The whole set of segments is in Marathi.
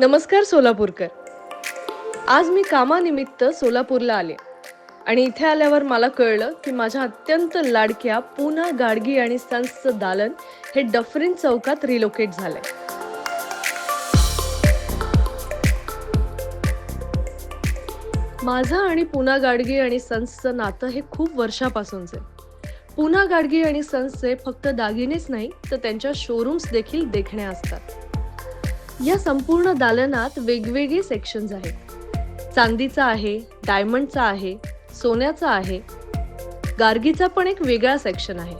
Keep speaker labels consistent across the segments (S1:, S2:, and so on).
S1: नमस्कार सोलापूरकर. आज मी कामानिमित्त सोलापूरला आले आणि इथे आल्यावर मला कळलं की माझ्या अत्यंत लाडक्या पुना गाडगी आणि सन्सचं दालन हे डफरीन चौकात रिलोकेट झालंय. माझं आणि पुना गाडगी आणि सन्सचं नातं हे खूप वर्षापासूनच आहे. पुना गाडगी आणि सन्सचे फक्त दागिनेच नाही तर त्यांच्या शोरूम्स देखील देखण्या असतात. या संपूर्ण दालनात वेगवेगळे सेक्शन्स आहेत. चांदीचा आहे डायमंडचा आहे सोन्याचा आहे. गार्गीचा पण एक वेगळा सेक्शन आहे.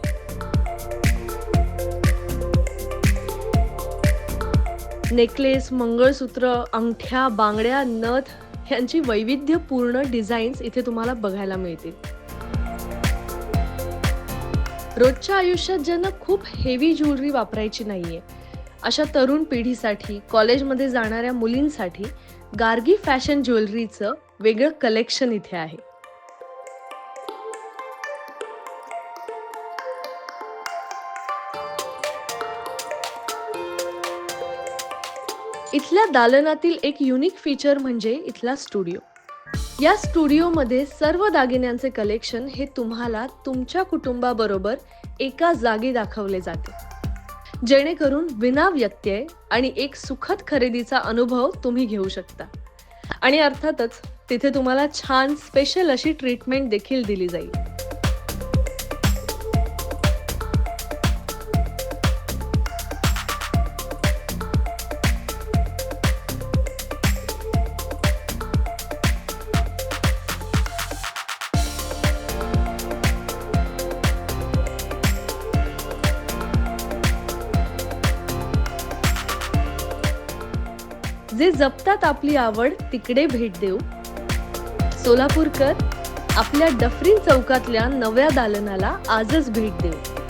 S1: नेकलेस मंगळसूत्र अंगठ्या बांगड्या नथ यांची वैविध्यपूर्ण डिझाईन्स इथे तुम्हाला बघायला मिळतील. रोजच्या आयुष्यात ज्यांना खूप हेवी ज्वेलरी वापरायची नाहीये अशा तरुण पिढीसाठी कॉलेजमध्ये जाणाऱ्या मुलींसाठी गार्गी फॅशन ज्वेलरीचं वेगळं कलेक्शन इथे आहे. इथल्या दालनातील एक युनिक फीचर म्हणजे इथला स्टुडिओ या स्टुडिओमध्ये सर्व दागिन्यांचे कलेक्शन हे तुम्हाला तुमच्या कुटुंबाबरोबर एका जागी दाखवले जाते. जेणेकरून विना व्यत्यय आणि एक सुखद खरेदीचा अनुभव तुम्ही घेऊ शकता. आणि अर्थातच तिथे तुम्हाला छान स्पेशल अशी ट्रीटमेंट देखील दिली जाईल. जे जपतात आपली आवड तिकडे भेट देऊ. सोलापूरकर आपल्या डफरीन चौकातल्या नव्या दालनाला आजच भेट देऊ.